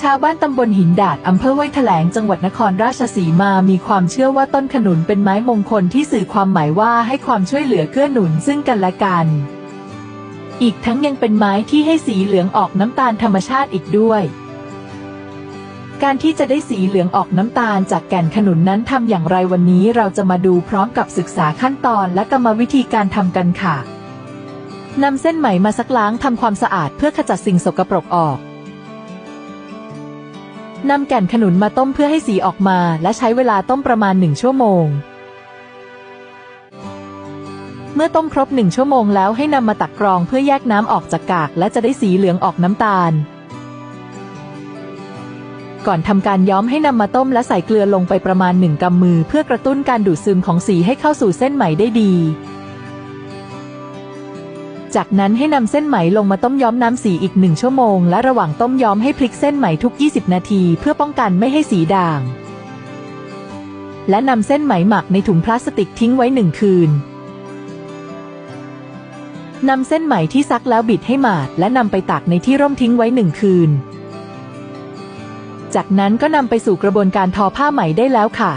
ชาวบ้านตำบลหินดาดอำเภอห้วยแถลงจังหวัดนครราชสีมามีความเชื่อว่าต้นขนุนเป็นไม้มงคลที่สื่อความหมายว่าให้ความช่วยเหลือเกื้อหนุนซึ่งกันและกัน อีกทั้งยังเป็นไม้ที่ให้สีเหลืองออกน้ำตาลธรรมชาติอีกด้วย การที่จะได้สีเหลืองออกน้ำตาลจากแก่นขนุนนั้นทำอย่างไรวันนี้เราจะมาดูพร้อมกับศึกษาขั้นตอนและกรรมวิธีการทำกันค่ะนำเส้นไหมมาซักล้างทำความสะอาดเพื่อขจัดสิ่งสกปรกออก นำแก่นขนุนมาต้มเพื่อให้สีออกมา และใช้เวลาต้มประมาณหนึ่งชั่วโมง เมื่อต้มครบหนึ่งชั่วโมงแล้วให้นำมาตักกรองเพื่อแยกน้ำออกจากกาก และจะได้สีเหลืองออกน้ำตาล ก่อนทำการย้อมให้นำมาต้มและใส่เกลือลงไปประมาณหนึ่งกำมือ เพื่อกระตุ้นการดูดซึมของสีให้เข้าสู่เส้นไหมได้ดี จากนั้นให้นำเส้นไหมลงมาต้มย้อมน้ำสีอีกหนึ่งชั่วโมง และระหว่างต้มย้อมให้พลิกเส้นไหมทุก 20 นาที เพื่อป้องกันไม่ให้สีด่าง และนำเส้นไหมหมักในถุงพลาสติกทิ้งไว้หนึ่งคืนนำเส้นไหมที่ซักแล้วบิดให้หมาด และนำไปตากในที่ร่มทิ้งไว้หนึ่งคืน จากนั้นก็นำไปสู่กระบวนการทอผ้าไหมได้แล้วค่ะ